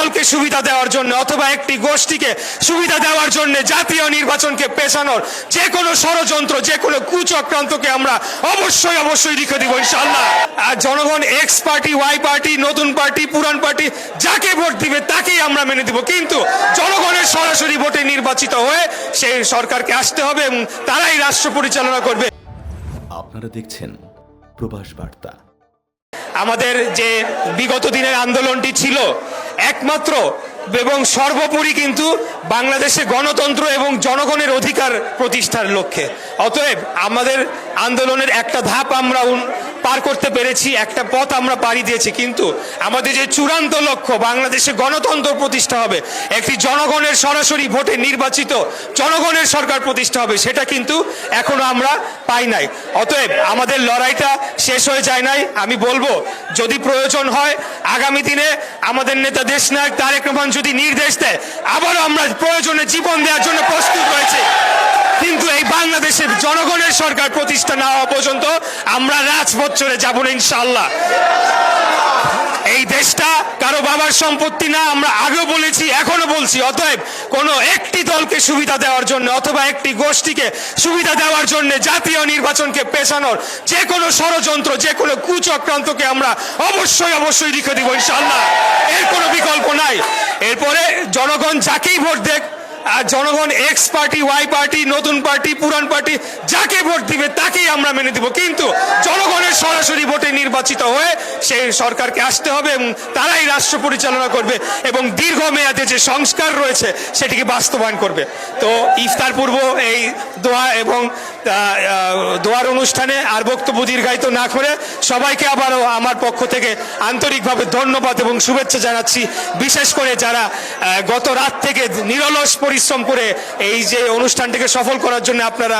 দলকে সুবিধা দেওয়ার জন্য অথবা একটি গোষ্ঠীকে সুবিধা দেওয়ার জন্য জাতীয় নির্বাচনকে পেছানোর যে কোনো ষড়যন্ত্র যে কোনো কুচক্রান্তকে আমরা অবশ্যই অবশ্যই লিখে দিব ইনশাল্লাহ আর জনগণ এক্স পার্টি ওয়াই পার্টি নতুন পার্টি পুরান পার্টি যাকে ভোট দিবে তাকেই আমরা মেনে দিব কিন্তু জনগণের সরাসরি ভোটে নির্বাচিত হয়ে সেই সরকারকে আসতে হবে এবং তারাই রাষ্ট্র পরিচালনা করবে। আপনারা দেখছেন প্রবাস বার্তা। আমাদের যে বিগত দিনের আন্দোলনটি ছিল একমাত্র এবং সর্বোপরি কিন্তু বাংলাদেশে গণতন্ত্র এবং জনগণের অধিকার প্রতিষ্ঠার লক্ষ্যে। অতএব আমাদের আন্দোলনের একটা ধাপ আমরা পার করতে পেরেছি, একটা পথ আমরা পাড়ি দিয়েছি, কিন্তু আমাদের যে চূড়ান্ত লক্ষ্য বাংলাদেশে গণতন্ত্র প্রতিষ্ঠা হবে, একটি জনগণের সরাসরি ভোটে নির্বাচিত জনগণের সরকার প্রতিষ্ঠা হবে, সেটা কিন্তু এখনও আমরা পাই নাই। অতএব আমাদের লড়াইটা শেষ হয়ে যায় নাই। আমি বলব, যদি প্রয়োজন হয় আগামী দিনে আমাদের নেতা দেশ নায়ক তারেক রহমান যদি নির্দেশ দেয়, আবারও আমরা প্রয়োজনে জীবন দেওয়ার জন্য প্রস্তুত রয়েছে। কিন্তু এই বাংলাদেশের জনগণের সরকার প্রতিষ্ঠা না হওয়া পর্যন্ত আমরা রাজপথ চলে যাব ইনশাল্লাহ এই দেশটা কারও বাবার সম্পত্তি না, আমরা আগেও বলেছি এখনও বলছি। অতএব কোনো একটি দলকে সুবিধা দেওয়ার জন্য অথবা একটি গোষ্ঠীকে সুবিধা দেওয়ার জন্য জাতীয় নির্বাচনকে পেছানোর যে কোনো ষড়যন্ত্র যে কোনো কুচক্রান্তকে আমরা অবশ্যই অবশ্যই লিখে দিব ইনশাল্লাহ এর কোনো বিকল্প নাই। এরপরে জনগণ যাকেই ভোট দেখ জনগণ এক্স পার্টি ওয়াই পার্টি নতুন পার্টি পুরান পার্টি যাকে ভোট দিবে তাকেই আমরা মেনে দিব কিন্তু জনগণের সরাসরি ভোটে নির্বাচিত হয়ে সেই সরকারকে আসতে হবে এবং তারাই রাষ্ট্র পরিচালনা করবে এবং দীর্ঘমেয়াদে যে সংস্কার রয়েছে সেটিকে বাস্তবায়ন করবে। তো ইফতার পূর্ব এই দোয়া এবং দোয়ার অনুষ্ঠানে আর বক্তব্য দীর্ঘায়িত না করে সবাইকে আবারও আমার পক্ষ থেকে আন্তরিকভাবে ধন্যবাদ এবং শুভেচ্ছা জানাচ্ছি। বিশেষ করে যারা গত রাত থেকে নিরলস পরিশ্রম করে এই যে অনুষ্ঠানটিকে সফল করার জন্য আপনারা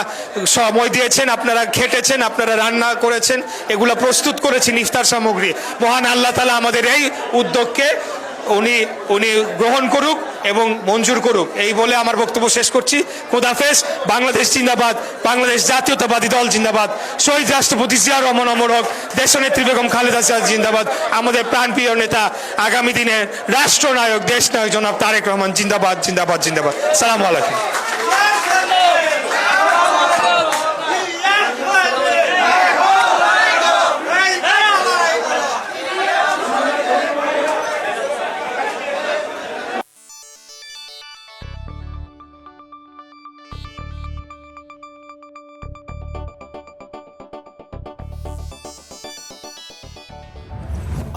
সময় দিয়েছেন, আপনারা খেটেছেন, আপনারা রান্না করেছেন, এগুলো প্রস্তুত করেছেন ইফতার সামগ্রী। মহান আল্লাহ তালা আমাদের এই উদ্যোগকে উনি উনি গ্রহণ করুক এবং মঞ্জুর করুক। এই বলে আমার বক্তব্য শেষ করছি। কোদাফেস বাংলাদেশ জিন্দাবাদ, বাংলাদেশ জাতীয়তাবাদী দল জিন্দাবাদ। শহীদ রাষ্ট্রপতি জিয়া রহমান অমর হক, দেশনেত্রী বেগম খালেদা জিয়া জিন্দাবাদ। আমাদের প্রাণপ্রিয় নেতা, আগামী দিনের রাষ্ট্রনায়ক দেশ নায়ক জনাব তারেক রহমান জিন্দাবাদ জিন্দাবাদ জিন্দাবাদ। সালাম আলাইকুম।